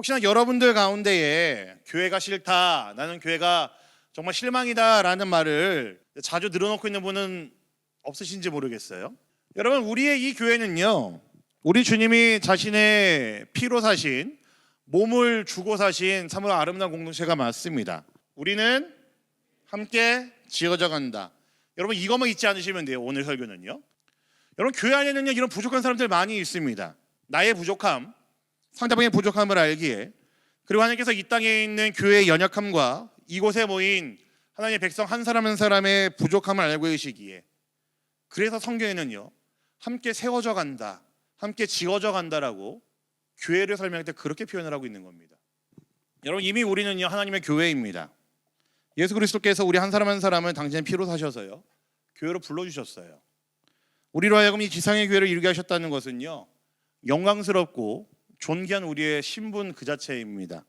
혹시나 여러분들 가운데에 교회가 싫다, 나는 교회가 정말 실망이다라는 말을 자주 늘어놓고 있는 분은 없으신지 모르겠어요. 여러분, 우리의 이 교회는요, 우리 주님이 자신의 피로 사신 몸을 주고 사신 참으로 아름다운 공동체가 맞습니다. 우리는 함께 지어져 간다. 여러분 이것만 잊지 않으시면 돼요. 오늘 설교는요. 여러분 교회 안에는요 이런 부족한 사람들 많이 있습니다. 나의 부족함, 상대방의 부족함을 알기에 그리고 하나님께서 이 땅에 있는 교회의 연약함과 이곳에 모인 하나님의 백성 한 사람 한 사람의 부족함을 알고 계시기에 그래서 성경에는요 함께 세워져 간다, 함께 지어져 간다라고 교회를 설명할 때 그렇게 표현을 하고 있는 겁니다. 여러분 이미 우리는요 하나님의 교회입니다. 예수 그리스도께서 우리 한 사람 한 사람을 당신의 피로 사셔서요 교회로 불러주셨어요. 우리로 하여금 이 지상의 교회를 이루게 하셨다는 것은요 영광스럽고 존귀한 우리의 신분 그 자체입니다.